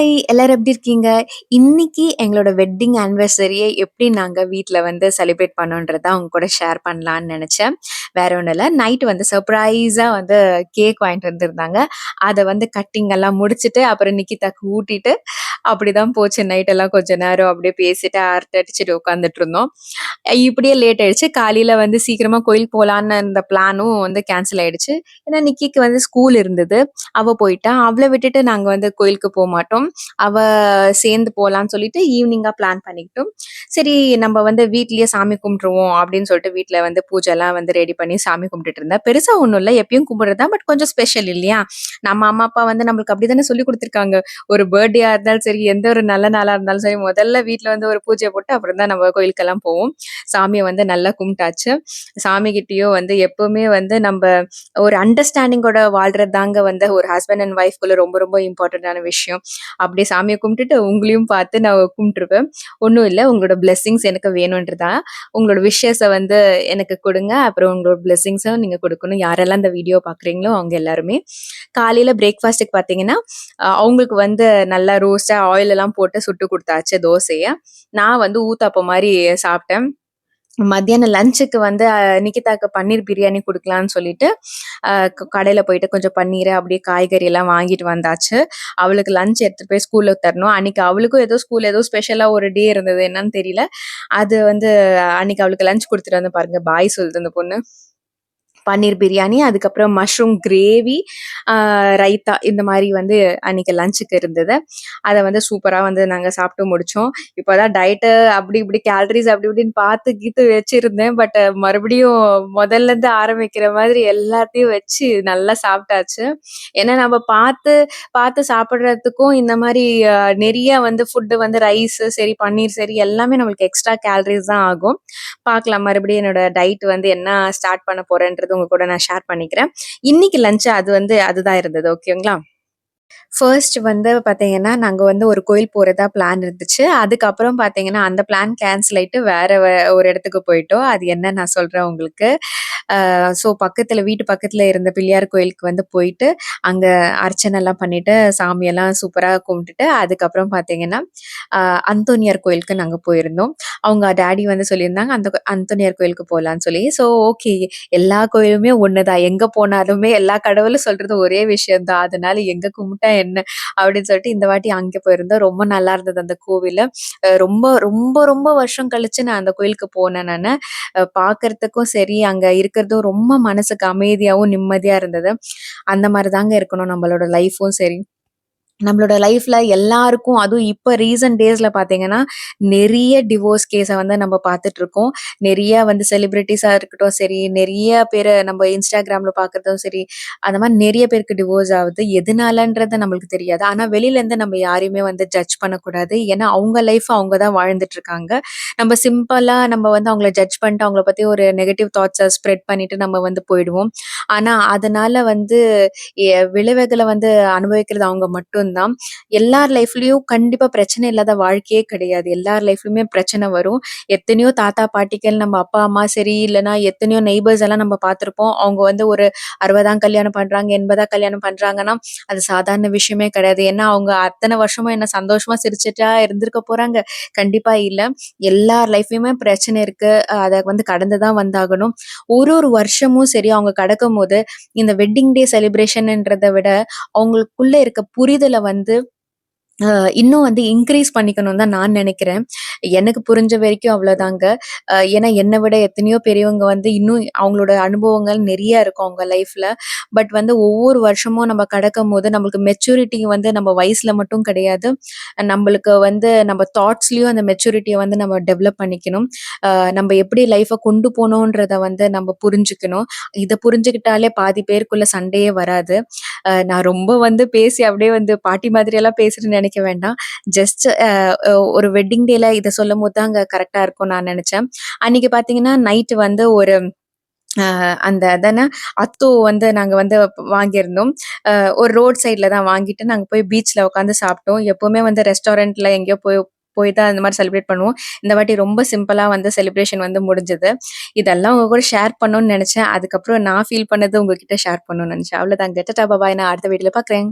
Hi எல்லாரும் எப்படி இருக்கீங்க? இன்னைக்கு எங்களோட வெட்டிங் ஆனிவர்சரியை எப்படி நாங்க வீட்ல வந்து செலிப்ரேட் பண்ணோன்றத உங்க கூட ஷேர் பண்ணலான்னு நினச்சேன் வேற ஒண்ணும் இல்ல. நைட் வந்து சர்ப்ரைஸா வந்து கேக் வாங்கிட்டு வந்திருந்தாங்க. அத வந்து கட்டிங் எல்லாம் முடிச்சுட்டு, அப்புறம் நிக்கிதாக்கு ஊட்டிட்டு, அப்படிதான் போச்சு நைட் எல்லாம் கொஞ்ச நேரம் அப்படியே பேசிட்டு, அரட்டை அடிச்சுட்டு உட்காந்துட்டு இருந்தோம். இப்படியே லேட் ஆயிடுச்சு. காலையில வந்து சீக்கிரமா கோயில் போலான்னு இருந்த பிளானும் வந்து கேன்சல் ஆயிடுச்சு. ஏன்னா நிக்கிக்கு வந்து ஸ்கூல் இருந்தது. அவ போயிட்டா. அவளை விட்டுட்டு நாங்க வந்து கோயிலுக்கு போக மாட்டோம் அவ சேர்ந்து போலான்னு சொல்லிட்டு ஈவினிங்கா பிளான் பண்ணிக்கிட்டோம். சரி நம்ம வந்து வீட்லயே சாமி கும்பிட்டுருவோம் அப்படின்னு சொல்லிட்டு வீட்டுல வந்து பூஜைலாம் வந்து ரெடி பண்ணி சாமி கும்பிட்டுட்டு இருந்தா பெருசா ஒன்றும் இல்லை எப்பயும் கும்பிடுறதா பட் கொஞ்சம் ஸ்பெஷல் இல்லையா? நம்ம அம்மா, அப்பா வந்து நம்மளுக்கு அப்படித்தானே சொல்லிக் கொடுத்துருக்காங்க ஒரு பர்த்டேயா இருந்தாலும் சரி, எந்த ஒரு நல்ல நாளா இருந்தாலும் சரி, முதல்ல வீட்டுல வந்து ஒரு பூஜை போட்டு அப்புறம் தான் நம்ம கோயிலுக்கெல்லாம் போவோம். சாமியை வந்து நல்லா கும்பிட்டாச்சு. சாமிகிட்டேயும் வந்து எப்பவுமே வந்து நம்ம ஒரு அண்டர்ஸ்டாண்டிங்கோட வாழ்றது தாங்க வந்து ஒரு ஹஸ்பண்ட் அண்ட் ஒய்ஃப்குள்ள ரொம்ப ரொம்ப இம்பார்ட்டண்ட்டான விஷயம். அப்படியே சாமியை கும்பிட்டுட்டு உங்களையும் பார்த்து நான் கும்பிட்டுருவேன். ஒன்றும் இல்லை உங்களோட பிளெஸ்ஸிங்ஸ் எனக்கு வேணுன்றதா உங்களோட விஷயஸை வந்து எனக்கு கொடுங்க அப்புறம் உங்களோட பிளெஸ்ஸிங்ஸும் நீங்கள் கொடுக்கணும் யாரெல்லாம் இந்த வீடியோ பார்க்குறீங்களோ அவங்க எல்லாருமே. காலையில் பிரேக்ஃபாஸ்ட்டுக்கு பார்த்தீங்கன்னா, அவங்களுக்கு வந்து நல்லா ரோஸ்ட்டாக ஆயில் எல்லாம் போட்டு சுட்டு கொடுத்தாச்சு தோசையை நான் வந்து ஊத்தாப்பம் மாதிரி சாப்பிட்டேன். மத்தியானம் லஞ்சுக்கு வந்து நிக்கிதாக்கு பன்னீர் பிரியாணி குடுக்கலான்னு சொல்லிட்டு, கடையில் கடையில போயிட்டு கொஞ்சம் பன்னீர் அப்படியே காய்கறி எல்லாம் வாங்கிட்டு வந்தாச்சு. அவளுக்கு லஞ்ச் எடுத்துட்டு போய் ஸ்கூலில் தரணும். அன்னைக்கு அவளுக்கும் ஏதோ ஸ்கூல் ஏதோ ஸ்பெஷலாக ஒரு டே இருந்தது. என்னன்னு தெரியல. அது வந்து அன்னைக்கு அவளுக்கு லஞ்ச் குடுத்துட்டு வந்து பாருங்க. பாய் சொல்லுது அந்த பொண்ணு. பன்னீர் பிரியாணி, அதுக்கப்புறம் மஷ்ரூம் கிரேவி, ரைத்தா இந்த மாதிரி வந்து அன்னைக்கு லஞ்சுக்கு இருந்தது. அதை வந்து சூப்பராக வந்து நாங்கள் சாப்பிட்டு முடித்தோம் இப்போ தான் டயட்டு அப்படி இப்படி கேலரிஸ் அப்படி இப்படின்னு பார்த்து கீத்து வச்சுருந்தேன் பட் மறுபடியும் முதல்ல இருந்து ஆரம்பிக்கிற மாதிரி எல்லாத்தையும் வச்சு நல்லா சாப்பிட்டாச்சு. ஏன்னா நம்ம பார்த்து பார்த்து சாப்பிட்றதுக்கும் இந்த மாதிரி நிறைய வந்து ஃபுட்டு வந்து ரைஸு சரி, பன்னீர் சரி எல்லாமே நம்மளுக்கு எக்ஸ்ட்ரா கேலரிஸ் தான் ஆகும். பார்க்கலாம் மறுபடியும் என்னோட டயட் வந்து என்ன ஸ்டார்ட் பண்ண போகிறேன்றது உங்க கூட நான் ஷேர் பண்ணிக்கிறேன். இன்னைக்கு லஞ்ச் அது வந்து அதுதான் இருந்தது. ஓகேங்களா? ஃபர்ஸ்ட் வந்து பார்த்தீங்கன்னா, நாங்க வந்து ஒரு கோயில் போறதா பிளான் இருந்துச்சு. அதுக்கப்புறம் பார்த்தீங்கன்னா, அந்த பிளான் கேன்சல் ஆயிட்டு வேற ஒரு இடத்துக்கு போயிட்டோம். அது என்ன நான் சொல்றேன் உங்களுக்கு. அ ஸோ பக்கத்துல வீட்டு பக்கத்துல இருந்த பிள்ளையார் கோயிலுக்கு வந்து போயிட்டு, அங்க அர்ச்சனைலாம் பண்ணிட்டு, சாமியெல்லாம் சூப்பரா கும்பிட்டுட்டு, அதுக்கப்புறம் பார்த்தீங்கன்னா, அ அந்தோனியார் கோயிலுக்கு நாங்க போயிருந்தோம். அவங்க டாடி வந்து சொல்லியிருந்தாங்க, அந்த கோ அந்தோனியார் கோயிலுக்கு போலான்னு சொல்லி. ஸோ ஓகே எல்லா கோயிலுமே ஒண்ணுதான். எங்க போனாலுமே எல்லா கடவுளும் சொல்றது ஒரே விஷயம் தான். அதனால எங்க கும்பிட்டு என்ன? அப்படின்னு சொல்லிட்டு இந்த வாட்டி அங்க போயிருந்தோம். ரொம்ப நல்லா இருந்தது அந்த கோவிலு. ரொம்ப ரொம்ப ரொம்ப வருஷம் கழிச்சு நான் அந்த கோயிலுக்கு போனேன் நானு. பார்க்கறதுக்கும் சரி, அங்க இருக்கிறதும் ரொம்ப மனசுக்கு அமைதியாவும், நிம்மதியா இருந்தது. அந்த மாதிரி தாங்க இருக்கணும் நம்மளோட லைஃப்பும் சரி. நம்மளோட லைஃப்ல எல்லாருக்கும் அதுவும் இப்போ ரீசன்ட் டேஸ்ல பார்த்தீங்கன்னா, நிறைய டிவோர்ஸ் கேஸை வந்து நம்ம பார்த்துட்டு இருக்கோம். நிறைய வந்து செலிபிரிட்டிஸா இருக்கட்டும் சரி, நிறைய பேர் நம்ம இன்ஸ்டாகிராம்ல பார்க்கறதும் சரி, அந்த மாதிரி நிறைய பேருக்கு டிவோர்ஸ் ஆகுது எதனாலன்றது நம்மளுக்கு தெரியாது. ஆனா வெளியிலேருந்து நம்ம யாரையுமே வந்து ஜட்ஜ் பண்ணக்கூடாது. ஏன்னா அவங்க லைஃப் அவங்க தான் வாழ்ந்துட்டு இருக்காங்க. நம்ம சிம்பிளா நம்ம வந்து அவங்கள ஜட்ஜ் பண்ணிட்டு அவங்கள பத்தி ஒரு நெகட்டிவ் தாட்ஸை ஸ்ப்ரெட் பண்ணிட்டு நம்ம வந்து போயிடுவோம். ஆனா அதனால வந்து எ வந்து அனுபவிக்கிறது அவங்க மட்டும் தான். எல்லார் லைஃப்லயும் கண்டிப்பா பிரச்சனை இல்லாத வாழ்க்கையே கிடையாது. எல்லார் லைஃப்லயுமே பிரச்சனை வரும். எத்தனையோ தாத்தா, பாட்டிகள், நம்ம அப்பா, அம்மா சரி, இல்லைன்னா எத்தனையோ நெய்பர்ஸ் எல்லாம் நம்ம பார்த்துருப்போம் அவங்க வந்து ஒரு 60ஆம் கல்யாணம் பண்றாங்க, 80ஆம் கல்யாணம் பண்றாங்கன்னா, அது சாதாரண விஷயமே கிடையாது. ஏன்னா அவங்க அத்தனை வருஷமா என்ன சந்தோஷமா சிரிச்சுட்டா இருந்திருக்க போறாங்க? கண்டிப்பா இல்ல. எல்லார் லைஃப்லயுமே பிரச்சனை இருக்கு. அத வந்து கடந்து தான் வந்தாகணும். ஒரு ஒரு வருஷமும் சரி, அவங்க கடக்கும்போது இந்த வெட்டிங் டே செலிப்ரேஷன்ன்றதை விட, அவங்களுக்குள்ள இருக்க புரிதல வந்து இன்னும் வந்து இன்க்ரீஸ் பண்ணிக்கணும்னு தான் நான் நினைக்கிறேன் எனக்கு புரிஞ்ச வரைக்கும் அவ்வளோதாங்க. அ ஏன்னா என்ன விட எத்தனையோ பெரியவங்க வந்து இன்னும் அவங்களோட அனுபவங்கள் நெறைய இருக்கும் அவங்க லைஃப்ல. பட் வந்து ஒவ்வொரு வருஷமும் நம்ம கடக்கும்போது நம்மளுக்கு மெச்சூரிட்டி வந்து நம்ம வயசுல மட்டும் கிடையாது. நம்மளுக்கு வந்து நம்ம தாட்ஸ்லயும் அந்த மெச்சூரிட்டிய வந்து நம்ம டெவலப் பண்ணிக்கணும். அ நம்ம எப்படி லைஃப கொண்டு போகணுன்றத வந்து நம்ம புரிஞ்சுக்கணும். இத புரிஞ்சுக்கிட்டாலே பாதி பேருக்குள்ள சண்டையே வராது. அ நான் ரொம்ப வந்து பேசி அப்படியே வந்து பாட்டி மாதிரியெல்லாம் பேசுறேன்னு நெனைக்க வேண்டாம். ஜஸ்ட் ஒரு வெட்டிங் டேல இதை சொல்லும் போது தான் அங்கே கரெக்டாக இருக்கும்னு நான் நினச்சேன் அன்னைக்கு பார்த்தீங்கன்னா, நைட் வந்து ஒரு அந்த அதான அத்தோ வந்து நாங்க வந்து வாங்கியிருந்தோம். ஒரு ரோட் சைட்ல தான் வாங்கிட்டு நாங்க போய் பீச்ல உட்காந்து சாப்பிட்டோம். எப்பவுமே வந்து ரெஸ்டாரண்ட்ல எங்கேயோ போய் போய் தான் இந்த மாதிரி செலிப்ரேட் பண்ணுவோம். இந்த வாட்டி ரொம்ப சிம்பிளா வந்து செலிப்ரேஷன் வந்து முடிஞ்சது. இதெல்லாம் உங்க கூட ஷேர் பண்ணணும்னு நினைச்சேன் அதுக்கப்புறம் நான் ஃபீல் பண்ணது உங்ககிட்ட ஷேர் பண்ணணும்னு நெனச்சேன். அவ்வளோதாங்க. கெட்டா பாய். நான் அடுத்த வீட்டில் பார்க்குறேன்.